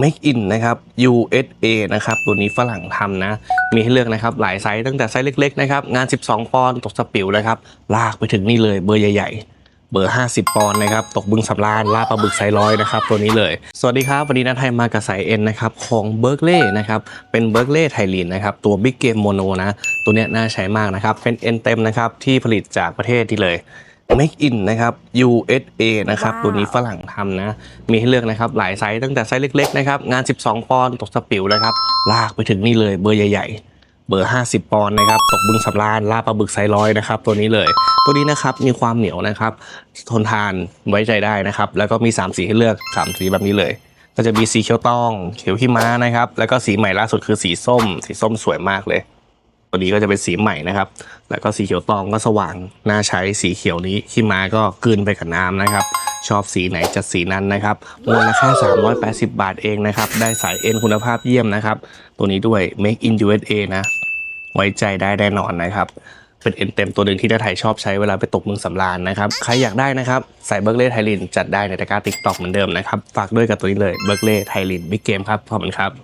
Make in นะครับ USA นะครับ ตัวนี้ฝรั่งทำนะ มีให้เลือกนะครับ หลายไซส์ตั้งแต่ไซส์เล็ก ๆ นะครับ งาน 12 ปอนด์ตกสปิวนะครับ ลากไปถึงนี่เลยเบอร์ใหญ่ๆเบอร์ 50 ปอนด์นะครับ ตกบึงสำราญลาปลาบึกไซร้อยนะครับ ตัวนี้เลย สวัสดีครับ วันนี้นัทไทยมากับสายเอ็นนะครับ ของเบิร์กเล่นะครับ เป็นเบิร์กเล่ไทยลีนนะครับ ตัวบิ๊กเกมโมโนนะ ตัวเนี้ยน่าใช้มากนะครับ เป็นเอ็นเต็มนะครับ ที่ผลิตจากประเทศที่เลย Make in นะครับ USA นะครับว้าวตัวนี้ฝรั่งทำนะ มีให้เลือกนะครับ หลายไซส์ตั้งแต่ไซส์เล็กๆนะครับ งาน 12 ปอนด์ตกสปิวนะครับ ลากไปถึงนี่เลยเบอร์ใหญ่ๆ เบอร์ 50 ปอนด์นะครับ ตกบึงสำราญลาดปลาบึกไซร้อยนะครับ ตัวนี้เลย ตัวนี้นะครับมีความเหนียวนะครับ ทนทานไว้ใจได้นะครับ แล้วก็มี 3 สีให้เลือก 3 สีแบบนี้เลย ก็จะมีสีเขียวตอง เขียวขี้ม้านะครับ แล้วก็สีใหม่ล่าสุดคือสีส้ม สีส้มสวยมากเลย ตัวนี้ก็จะเป็นสีใหม่นะครับ แล้วก็สีเขียวตองก็สว่างน่าใช้สีเขียวนี้ขี้มาก็กลืนไปกับน้ำนะครับ ชอบสีไหนจัดสีนั้นนะครับมูลค่า 380 บาทเองนะครับ ได้สายเอ็นคุณภาพเยี่ยมนะครับ ตัวนี้ด้วย Make in USA นะ ไว้ใจได้แน่นอนนะครับเป็นเอ็นเต็มตัวหนึ่งที่ด้าไทยชอบใช้เวลาไปตกเมืองสำราญนะครับ ใครอยากได้นะครับใส่เบิร์กเล่ไทลินจัดได้ในตะกร้าติ๊กต็อกเหมือนเดิมนะครับ ฝากด้วยกับตัวนี้เลยเบิร์กเล่ไทลินบิ๊กเกมครับขอบคุณครับ